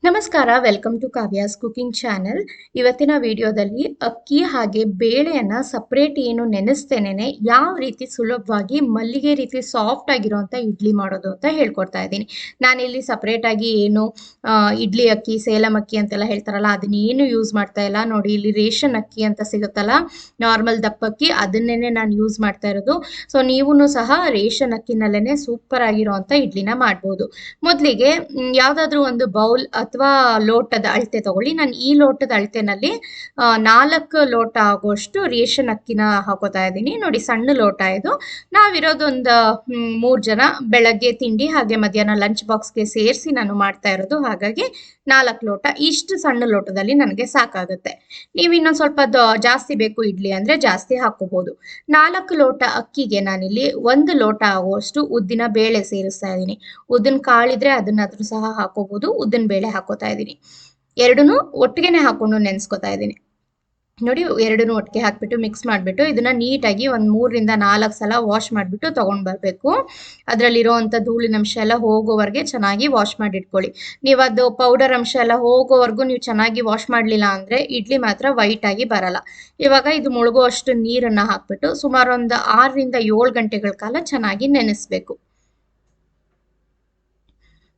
ನಮಸ್ಕಾರ welcome to Kavya's cooking channel ಇವತ್ತಿನ ವಿಡಿಯೋದಲ್ಲಿ ಅಕ್ಕಿ ಹಾಗೆ ಬೇಳೆಯನ್ನು ಸಪ್ರೇಟ್ ಏನು ನೆನೆಸ್ತೇನೆ ಯಾವ ರೀತಿ ಸುಲಭವಾಗಿ ಮಲ್ಲಿಗೆ ರೀತಿ ಸಾಫ್ಟ್ ಆಗಿರುವಂಥ ಇಡ್ಲಿ ಮಾಡೋದು ಅಂತ ಹೇಳ್ಕೊಡ್ತಾ ಇದ್ದೀನಿ. ನಾನಿಲ್ಲಿ ಸಪ್ರೇಟಾಗಿ ಏನು ಇಡ್ಲಿ ಅಕ್ಕಿ, ಸೇಲಂ ಅಕ್ಕಿ ಅಂತೆಲ್ಲ ಹೇಳ್ತಾರಲ್ಲ, ಅದನ್ನೇನು ಯೂಸ್ ಮಾಡ್ತಾ ಇಲ್ಲ. ನೋಡಿ, ಇಲ್ಲಿ ರೇಷನ್ ಅಕ್ಕಿ ಅಂತ ಸಿಗುತ್ತಲ್ಲ ನಾರ್ಮಲ್ ದಪ್ಪಕ್ಕಿ ಅದನ್ನೇ ನಾನು ಯೂಸ್ ಮಾಡ್ತಾ ಇರೋದು. ಸೊ ನೀವೂ ಸಹ ರೇಷನ್ ಅಕ್ಕಿನಲ್ಲೇ ಸೂಪರ್ ಆಗಿರೋಂಥ ಇಡ್ಲಿನ ಮಾಡ್ಬೋದು. ಮೊದಲಿಗೆ ಯಾವುದಾದ್ರೂ ಒಂದು ಬೌಲ್ ಅಥವಾ ಲೋಟದ ಅಳತೆ ತಗೊಳ್ಳಿ. ನಾನು ಈ ಲೋಟದ ಅಳತೆನಲ್ಲಿ ನಾಲ್ಕು ಲೋಟ ಆಗೋಷ್ಟು ರೇಷನ್ ಅಕ್ಕಿನ ಹಾಕೋತಾ ಇದ್ದೀನಿ. ನೋಡಿ, ಸಣ್ಣ ಲೋಟ ಇದು. ನಾವಿರೋದೊಂದು ಮೂರು ಜನ ಬೆಳಗ್ಗೆ ತಿಂಡಿ ಹಾಗೆ ಮಧ್ಯಾಹ್ನ ಲಂಚ್ ಬಾಕ್ಸ್ಗೆ ಸೇರಿಸಿ ನಾನು ಮಾಡ್ತಾ ಇರೋದು. ಹಾಗಾಗಿ ನಾಲ್ಕು ಲೋಟ. ಇಷ್ಟು ಸಣ್ಣ ಲೋಟದಲ್ಲಿ ನನಗೆ ಸಾಕಾಗುತ್ತೆ. ನೀವು ಇನ್ನೊಂದು ಸ್ವಲ್ಪ ಜಾಸ್ತಿ ಬೇಕು ಇಡ್ಲಿ ಅಂದರೆ ಜಾಸ್ತಿ ಹಾಕೋಬಹುದು ನಾಲ್ಕು ಲೋಟ ಅಕ್ಕಿಗೆ ನಾನಿಲ್ಲಿ ಒಂದು ಲೋಟ ಆಗುವಷ್ಟು ಉದ್ದಿನ ಬೇಳೆ ಸೇರಿಸ್ತಾ ಇದ್ದೀನಿ. ಉದ್ದಿನ ಕಾಳಿದ್ರೆ ಅದನ್ನಾದ್ರೂ ಸಹ ಹಾಕೋಬಹುದು ಉದ್ದಿನ ಬೇಳೆ ಹಾಕೋತಾ ಇದ್ದೀನಿ. ಎರಡೂ ಒಟ್ಟಿಗೆನೆ ಹಾಕೊಂಡು ನೆನೆಸ್ಕೊತಾ ಇದ್ದೀನಿ. ನೋಡಿ ಎರಡೂ ಒಟ್ಟಿಗೆ ಹಾಕ್ಬಿಟ್ಟು ಮಿಕ್ಸ್ ಮಾಡಿಬಿಟ್ಟು ಇದನ್ನ ನೀಟಾಗಿ ಒಂದು ಮೂರರಿಂದ ನಾಲ್ಕು ಸಲ ವಾಶ್ ಮಾಡಿಬಿಟ್ಟು ತೊಗೊಂಡು ಬರಬೇಕು. ಅದರಲ್ಲಿರೋ ಅಂಥ ಧೂಳಿನ ಅಂಶ ಎಲ್ಲ ಹೋಗೋವರೆಗೆ ಚೆನ್ನಾಗಿ ವಾಶ್ ಮಾಡಿ ಇಟ್ಕೊಳ್ಳಿ ನೀವು ಅದು ಪೌಡರ್ ಅಂಶ ಎಲ್ಲ ಹೋಗೋವರೆಗೂ ನೀವು ಚೆನ್ನಾಗಿ ವಾಶ್ ಮಾಡಲಿಲ್ಲ ಅಂದರೆ ಇಡ್ಲಿ ಮಾತ್ರ ವೈಟ್ ಆಗಿ ಬರಲ್ಲ. ಇವಾಗ ಇದು ಮುಳುಗುವಷ್ಟು ನೀರನ್ನು ಹಾಕ್ಬಿಟ್ಟು ಸುಮಾರು ಒಂದು ಆರರಿಂದ ಏಳು ಗಂಟೆಗಳ ಕಾಲ ಚೆನ್ನಾಗಿ ನೆನೆಸ್ಬೇಕು.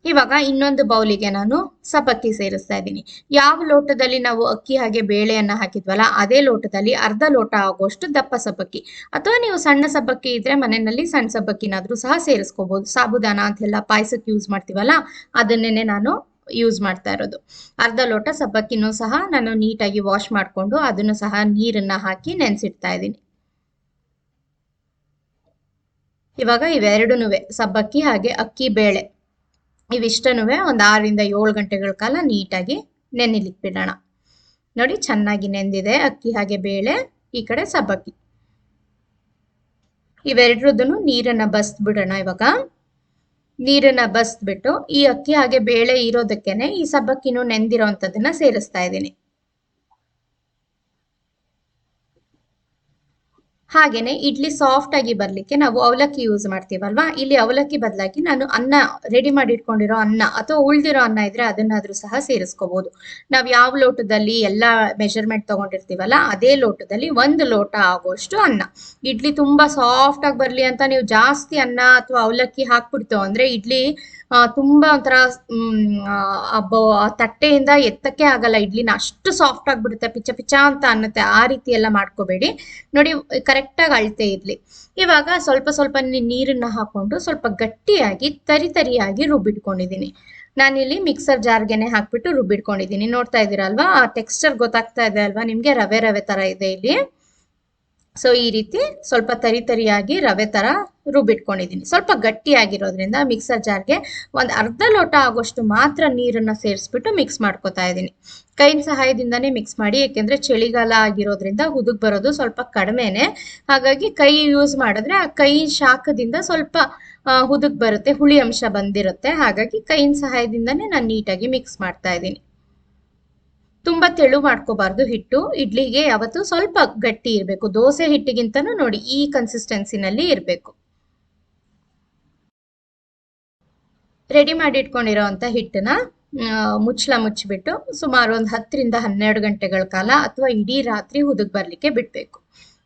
ಇವಾಗ ಇನ್ನೊಂದು ಬೌಲಿಗೆ ನಾನು ಸಬ್ಬಕ್ಕಿ ಸೇರಿಸ್ತಾ ಇದ್ದೀನಿ. ಯಾವ ಲೋಟದಲ್ಲಿ ನಾವು ಅಕ್ಕಿ ಹಾಗೆ ಬೇಳೆಯನ್ನು ಹಾಕಿದ್ವಲ್ಲ, ಅದೇ ಲೋಟದಲ್ಲಿ ಅರ್ಧ ಲೋಟ ಆಗುವಷ್ಟು ದಪ್ಪ ಸಬ್ಬಕ್ಕಿ ಅಥವಾ ನೀವು ಸಣ್ಣ ಸಬ್ಬಕ್ಕಿ ಇದ್ರೆ ಮನೆಯಲ್ಲಿ ಸಣ್ಣ ಸಬ್ಬಕ್ಕಿನಾದ್ರೂ ಸಹ ಸೇರಿಸ್ಕೋಬಹುದು ಸಾಬುದಾನ ಅಂತೆಲ್ಲ ಪಾಯಸಕ್ಕೆ ಯೂಸ್ ಮಾಡ್ತೀವಲ್ಲ ಅದನ್ನೇ ನಾನು ಯೂಸ್ ಮಾಡ್ತಾ ಇರೋದು. ಅರ್ಧ ಲೋಟ ಸಬ್ಬಕ್ಕಿನೂ ಸಹ ನಾನು ನೀಟಾಗಿ ವಾಶ್ ಮಾಡಿಕೊಂಡು ಅದನ್ನು ಸಹ ನೀರನ್ನ ಹಾಕಿ ನೆನೆಸಿಡ್ತಾ ಇದ್ದೀನಿ. ಇವಾಗ ಇವೆರಡೂ ಸಬ್ಬಕ್ಕಿ ಹಾಗೆ ಅಕ್ಕಿ, ಬೇಳೆ. ಇವಿಷ್ಟನೂ ಒಂದು ಆರರಿಂದ ಏಳು ಗಂಟೆಗಳ ಕಾಲ ನೀಟಾಗಿ ನೆನೆಲಿಕ್ಕೆ ಬಿಡೋಣ ನೋಡಿ, ಚೆನ್ನಾಗಿ ನೆಂದಿದೆ ಅಕ್ಕಿ ಹಾಗೆ ಬೇಳೆ, ಈ ಕಡೆ ಸಬ್ಬಕ್ಕಿ. ಇವೆರಡರದ್ದು ನೀರನ್ನ ಬಸ್ಬಿಡೋಣ ಇವಾಗ. ನೀರನ್ನ ಬಸ್ಬಿಟ್ಟು ಈ ಅಕ್ಕಿ ಹಾಗೆ ಬೇಳೆ ಇರೋದಕ್ಕೆನೆ ಈ ಸಬ್ಬಕ್ಕಿನೂ ನೆಂದಿರೋ ಸೇರಿಸ್ತಾ ಇದ್ದೀನಿ. ಹಾಗೇನೆ ಇಡ್ಲಿ ಸಾಫ್ಟ್ ಆಗಿ ಬರ್ಲಿಕ್ಕೆ ನಾವು ಅವಲಕ್ಕಿ ಯೂಸ್ ಮಾಡ್ತೀವಲ್ವಾ? ಇಲ್ಲಿ ಅವಲಕ್ಕಿ ಬದಲಾಗಿ ನಾನು ಅನ್ನ ರೆಡಿ ಮಾಡಿ ಇಟ್ಕೊಂಡಿರೋ ಅನ್ನ ಅಥವಾ ಉಳ್ದಿರೋ ಅನ್ನ ಇದ್ರೆ ಅದನ್ನಾದ್ರೂ ಸಹ ಸೇರಿಸ್ಕೋಬಹುದು ನಾವು ಯಾವ ಲೋಟದಲ್ಲಿ ಎಲ್ಲ ಮೆಷರ್ಮೆಂಟ್ ತಗೊಂಡಿರ್ತೀವಲ್ಲ, ಅದೇ ಲೋಟದಲ್ಲಿ ಒಂದು ಲೋಟ ಆಗೋಷ್ಟು ಅನ್ನ. ಇಡ್ಲಿ ತುಂಬಾ ಸಾಫ್ಟ್ ಆಗಿ ಬರ್ಲಿ ಅಂತ ನೀವು ಜಾಸ್ತಿ ಅನ್ನ ಅಥವಾ ಅವಲಕ್ಕಿ ಹಾಕ್ಬಿಡ್ತು ಅಂದ್ರೆ ಇಡ್ಲಿ ತುಂಬಾ ಒಂಥರ ತಟ್ಟೆಯಿಂದ ಎತ್ತಕ್ಕೆ ಆಗಲ್ಲ ಇಡ್ಲಿನ. ಅಷ್ಟು ಸಾಫ್ಟ್ ಆಗಿಬಿಡುತ್ತೆ ಪಿಚ್ಚ ಪಿಚ್ಚ ಅಂತ ಅನ್ನತ್ತೆ. ಆ ರೀತಿ ಎಲ್ಲ ಮಾಡ್ಕೋಬೇಡಿ. ನೋಡಿ ಕರೆಕ್ಟಾಗಿ ಅಳತೆ ಇರಲಿ. ಇವಾಗ ಸ್ವಲ್ಪ ಸ್ವಲ್ಪ ನೀರನ್ನು ಹಾಕೊಂಡು ಸ್ವಲ್ಪ ಗಟ್ಟಿಯಾಗಿ, ತರಿ ತರಿಯಾಗಿ ರುಬ್ಬಿಟ್ಕೊಂಡಿದ್ದೀನಿ. ನಾನಿಲ್ಲಿ ಮಿಕ್ಸರ್ ಜಾರ್ಗೆನೆ ಹಾಕ್ಬಿಟ್ಟು ರುಬ್ಬಿಟ್ಕೊಂಡಿದ್ದೀನಿ. ನೋಡ್ತಾ ಇದ್ದೀರಲ್ವಾ? ಆ ಟೆಕ್ಸ್ಚರ್ ಗೊತ್ತಾಗ್ತಾ ಇದೆ ಅಲ್ವಾ? ನಿಮಗೆ ರವೆ ರವೆ ತರ ಇದೆ ಇಲ್ಲಿ. ಸೊ ಈ ರೀತಿ ಸ್ವಲ್ಪ ತರಿ ತರಿಯಾಗಿ ರವೆ ತರ ರುಬ್ಬಿಟ್ಕೊಂಡಿದ್ದೀನಿ. ಸ್ವಲ್ಪ ಗಟ್ಟಿಯಾಗಿರೋದ್ರಿಂದ ಮಿಕ್ಸರ್ ಜಾರ್ಗೆ ಒಂದು ಅರ್ಧ ಲೋಟ ಆಗೋಷ್ಟು ಮಾತ್ರ ನೀರನ್ನ ಸೇರಿಸ್ಬಿಟ್ಟು ಮಿಕ್ಸ್ ಮಾಡ್ಕೊತಾ ಇದ್ದೀನಿ. ಕೈನ ಸಹಾಯದಿಂದನೇ ಮಿಕ್ಸ್ ಮಾಡಿ ಯಾಕೆಂದ್ರೆ ಚಳಿಗಾಲ ಆಗಿರೋದ್ರಿಂದ ಹುದುಗ್ ಬರೋದು ಸ್ವಲ್ಪ ಕಡಿಮೆನೆ. ಹಾಗಾಗಿ ಕೈ ಯೂಸ್ ಮಾಡಿದ್ರೆ ಆ ಕೈ ಶಾಖದಿಂದ ಸ್ವಲ್ಪ ಹುದುಗ್ ಬರುತ್ತೆ, ಹುಳಿ ಅಂಶ ಬಂದಿರುತ್ತೆ. ಹಾಗಾಗಿ ಕೈನ ಸಹಾಯದಿಂದನೇ ನಾನು ನೀಟಾಗಿ ಮಿಕ್ಸ್ ಮಾಡ್ತಾ ಇದ್ದೀನಿ. ತುಂಬಾ ತೆಳು ಮಾಡ್ಕೋಬಾರ್ದು ಹಿಟ್ಟು. ಇಡ್ಲಿಗೆ ಯಾವತ್ತು ಸ್ವಲ್ಪ ಗಟ್ಟಿ ಇರಬೇಕು. ದೋಸೆ ಹಿಟ್ಟಿಗಿಂತನೂ ನೋಡಿ ಈ ಕನ್ಸಿಸ್ಟೆನ್ಸಿನಲ್ಲಿ ಇರಬೇಕು. ರೆಡಿ ಮಾಡಿ ಇಟ್ಕೊಂಡಿರೋ ಅಂತ ಹಿಟ್ಟನ್ನ ಆ, ಮುಚ್ಚಳ ಮುಚ್ಚಿಬಿಟ್ಟು ಸುಮಾರು ಒಂದು ಹತ್ತರಿಂದ ಹನ್ನೆರಡು ಗಂಟೆಗಳ ಕಾಲ ಅಥವಾ ಇಡೀ ರಾತ್ರಿ ಹುದುಗ್ ಬರ್ಲಿಕ್ಕೆ ಬಿಡಬೇಕು.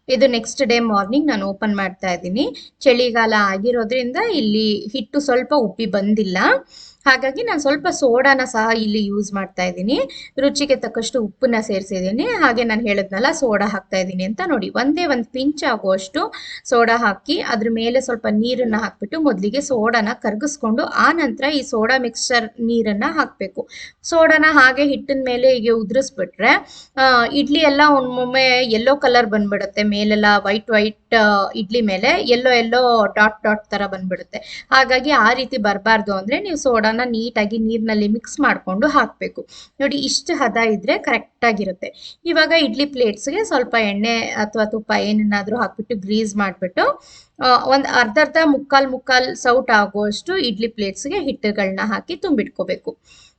ಇದು ನೆಕ್ಸ್ಟ್ ಡೇ ಮಾರ್ನಿಂಗ್ ನಾನು ಓಪನ್ ಮಾಡ್ತಾ ಇದ್ದೀನಿ. ಚಳಿಗಾಲ ಆಗಿರೋದ್ರಿಂದ ಇಲ್ಲಿ ಹಿಟ್ಟು ಸ್ವಲ್ಪ ಉಪ್ಪಿ ಬಂದಿಲ್ಲ. ಹಾಗಾಗಿ ನಾನು ಸ್ವಲ್ಪ ಸೋಡಾನ ಸಹ ಇಲ್ಲಿ ಯೂಸ್ ಮಾಡ್ತಾ ಇದ್ದೀನಿ. ರುಚಿಗೆ ತಕ್ಕಷ್ಟು ಉಪ್ಪನ್ನ ಸೇರಿಸಿದ್ದೀನಿ. ಹಾಗೆ ನಾನು ಹೇಳಿದ್ನಲ್ಲ, ಸೋಡಾ ಹಾಕ್ತಾ ಇದ್ದೀನಿ ಅಂತ ನೋಡಿ. ಒಂದೇ ಒಂದು ಪಿಂಚ್ ಆಗುವಷ್ಟು ಸೋಡಾ ಹಾಕಿ, ಅದ್ರ ಮೇಲೆ ಸ್ವಲ್ಪ ನೀರನ್ನ ಹಾಕ್ಬಿಟ್ಟು ಮೊದಲಿಗೆ ಸೋಡಾನ ಕರಗಿಸ್ಕೊಂಡು, ಆ ನಂತರ ಈ ಸೋಡಾ ಮಿಕ್ಸ್ಚರ್ ನೀರನ್ನ ಹಾಕಬೇಕು. ಸೋಡಾನ ಹಾಗೆ ಹಿಟ್ಟಿನ ಮೇಲೆ ಹೀಗೆ ಉದುರಿಸ್ಬಿಟ್ರೆ ಇಡ್ಲಿ ಎಲ್ಲ ಒಮ್ಮೊಮ್ಮೆ ಯೆಲ್ಲೋ ಕಲರ್ ಬಂದ್ಬಿಡುತ್ತೆ. ಮೇಲೆಲ್ಲ ವೈಟ್ ವೈಟ್ ಇಡ್ಲಿ ಮೇಲೆ ಎಲ್ಲೋ ಎಲ್ಲೋ ಡಾಟ್ ಡಾಟ್ ತರ ಬಂದ್ಬಿಡುತ್ತೆ. ಹಾಗಾಗಿ ಆ ರೀತಿ ಬರಬಾರ್ದು ಅಂದ್ರೆ ನೀವು ಸೋಡಾನ ನೀಟಾಗಿ ನೀರಿನಲ್ಲಿ ಮಿಕ್ಸ್ ಮಾಡಿಕೊಂಡು ಹಾಕ್ಬೇಕು. ನೋಡಿ, ಇಷ್ಟು ಹದ ಇದ್ರೆ ಕರೆಕ್ಟ್ ಆಗಿರುತ್ತೆ. ಇವಾಗ ಇಡ್ಲಿ ಪ್ಲೇಟ್ಸ್ಗೆ ಸ್ವಲ್ಪ ಎಣ್ಣೆ ಅಥವಾ ತುಪ್ಪ ಏನನ್ನಾದ್ರೂ ಹಾಕ್ಬಿಟ್ಟು ಗ್ರೀಸ್ ಮಾಡಿಬಿಟ್ಟು ಒಂದು ಅರ್ಧ ಅರ್ಧ ಮುಕ್ಕಾಲ್ ಮುಕ್ಕಾಲ್ ಸೌಟ್ ಆಗುವಷ್ಟು ಇಡ್ಲಿ ಪ್ಲೇಟ್ಸ್ಗೆ ಹಿಟ್ಟುಗಳನ್ನ ಹಾಕಿ ತುಂಬಿಟ್ಕೋಬೇಕು.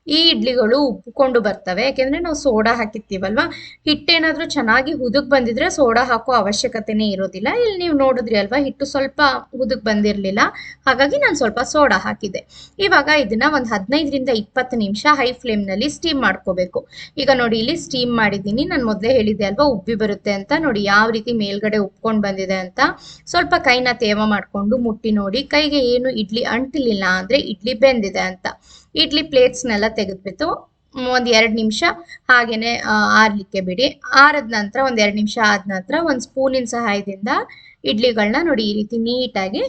ಈ ಇಡ್ಲಿಗಳು ಉಬ್ಬಿಕೊಂಡು ಬರ್ತವೆ, ಯಾಕೆಂದ್ರೆ ನಾವು ಸೋಡಾ ಹಾಕಿರ್ತೀವಲ್ವ? ಹಿಟ್ಟೇನಾದರೂ ಚೆನ್ನಾಗಿ ಹುದುಗ್ ಬಂದಿದ್ರೆ ಸೋಡಾ ಹಾಕೋ ಅವಶ್ಯಕತೆನೇ ಇರೋದಿಲ್ಲ. ಇಲ್ಲಿ ನೀವು ನೋಡಿದ್ರಿ ಅಲ್ವಾ, ಹಿಟ್ಟು ಸ್ವಲ್ಪ ಹುದುಗ್ ಬಂದಿರಲಿಲ್ಲ, ಹಾಗಾಗಿ ನಾನು ಸ್ವಲ್ಪ ಸೋಡಾ ಹಾಕಿದೆ ಇವಾಗ ಇದನ್ನ ಒಂದು ಹದಿನೈದರಿಂದ ಇಪ್ಪತ್ತು ನಿಮಿಷ ಹೈ ಫ್ಲೇಮ್ನಲ್ಲಿ ಸ್ಟೀಮ್ ಮಾಡ್ಕೋಬೇಕು. ಈಗ ನೋಡಿ, ಇಲ್ಲಿ ಸ್ಟೀಮ್ ಮಾಡಿದ್ದೀನಿ. ನಾನು ಮೊದಲೇ ಹೇಳಿದ್ದೆ ಅಲ್ವಾ, ಉಬ್ಬಿ ಬರುತ್ತೆ ಅಂತ. ನೋಡಿ, ಯಾವ ರೀತಿ ಮೇಲ್ಗಡೆ ಉಬ್ಕೊಂಡು ಬಂದಿದೆ ಅಂತ. ಸ್ವಲ್ಪ ಕೈನ ತೇವ ಮಾಡಿಕೊಂಡು ಮುಟ್ಟಿ ನೋಡಿ, ಕೈಗೆ ಏನು ಇಡ್ಲಿ ಅಂಟಿಲಿಲ್ಲ ಅಂದರೆ ಇಡ್ಲಿ ಬೆಂದಿದೆ ಅಂತ. ಇಡ್ಲಿ ಪ್ಲೇಟ್ಸ್ನೆಲ್ಲ ತೆಗೆದ್ಬಿಟ್ಟು ಒಂದು ಎರಡು ನಿಮಿಷ ಹಾಗೇನೆ ಆರಲಿಕ್ಕೆ ಆರ್ಲಿಕ್ಕೆ ಬಿಡಿ. ಆರದ ನಂತರ ಒಂದು ಎರಡು ನಿಮಿಷ ಆದ ನಂತರ ಒಂದು ಸ್ಪೂನಿನ ಸಹಾಯದಿಂದ ಇಡ್ಲಿಗಳನ್ನ ನೋಡಿ ಈ ರೀತಿ ನೀಟಾಗಿ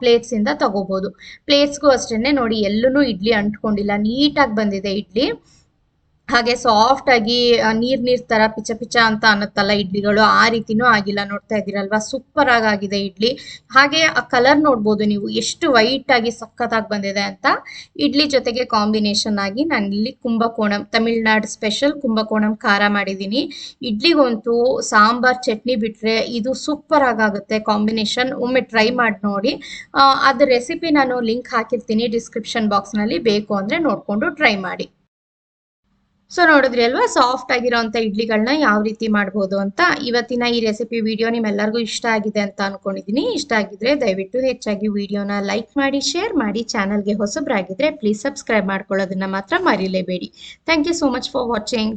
ಪ್ಲೇಟ್ಸಿಂದ ತಗೋಬೋದು. ಪ್ಲೇಟ್ಸ್ಗೂ ಅಷ್ಟೇ ನೋಡಿ ಎಲ್ಲೂ ಇಡ್ಲಿ ಅಂಟ್ಕೊಂಡಿಲ್ಲ. ನೀಟಾಗಿ ಬಂದಿದೆ ಇಡ್ಲಿ. ಹಾಗೆ ಸಾಫ್ಟ್ ಆಗಿ ನೀರ್ ನೀರ್ ತರ ಪಿಚ ಪಿಚ ಅಂತ ಅನ್ನತ್ತಲ್ಲ ಇಡ್ಲಿಗಳು, ಆ ರೀತಿನೂ ಆಗಿಲ್ಲ ನೋಡ್ತಾ ಇದ್ದೀರಲ್ವಾ? ಸೂಪರ್ ಆಗಿ ಆಗಿದೆ ಇಡ್ಲಿ. ಹಾಗೆ ಆ ಕಲರ್ ನೋಡ್ಬೋದು ನೀವು, ಎಷ್ಟು ವೈಟ್ ಆಗಿ ಸಖತ್ತಾಗಿ ಬಂದಿದೆ ಅಂತ. ಇಡ್ಲಿ ಜೊತೆಗೆ ಕಾಂಬಿನೇಷನ್ ಆಗಿ ನಾನು ಇಲ್ಲಿ ಕುಂಭಕೋಣಂ ತಮಿಳ್ನಾಡು ಸ್ಪೆಷಲ್ ಕುಂಭಕೋಣಂ ಖಾರ ಮಾಡಿದ್ದೀನಿ. ಇಡ್ಲಿಗಂತೂ ಸಾಂಬಾರ್ ಚಟ್ನಿ ಬಿಟ್ರೆ ಇದು ಸೂಪರ್ ಆಗುತ್ತೆ ಕಾಂಬಿನೇಷನ್ ಒಮ್ಮೆ ಟ್ರೈ ಮಾಡಿ ನೋಡಿ. ಅದ್ರ ರೆಸಿಪಿ ನಾನು ಲಿಂಕ್ ಹಾಕಿರ್ತೀನಿ ಡಿಸ್ಕ್ರಿಪ್ಷನ್ ಬಾಕ್ಸ್ನಲ್ಲಿ ಬೇಕು ಅಂದರೆ ನೋಡಿಕೊಂಡು ಟ್ರೈ ಮಾಡಿ. ಸೊ ನೋಡಿದ್ರಿ ಅಲ್ವಾ? ಸಾಫ್ಟ್ ಆಗಿರೋಂಥ ಇಡ್ಲಿಗಳನ್ನ ಯಾವ ರೀತಿ ಮಾಡ್ಬೋದು ಅಂತ ಇವತ್ತಿನ ಈ ರೆಸಿಪಿ ವಿಡಿಯೋ ನಿಮ್ಮೆಲ್ಲರಿಗೂ ಇಷ್ಟ ಆಗಿದೆ ಅಂತ ಅನ್ಕೊಂಡಿದ್ದೀನಿ ಇಷ್ಟ ಆಗಿದ್ರೆ ದಯವಿಟ್ಟು ಹೆಚ್ಚಾಗಿ ವಿಡಿಯೋನ ಲೈಕ್ ಮಾಡಿ ಶೇರ್ ಮಾಡಿ ಚಾನಲ್ಗೆ ಹೊಸಬ್ರಾಗಿದ್ರೆ ಪ್ಲೀಸ್ ಸಬ್ಸ್ಕ್ರೈಬ್ ಮಾಡ್ಕೊಳ್ಳೋದನ್ನ ಮಾತ್ರ ಮರಿಲೇಬೇಡಿ. Thank you so much for watching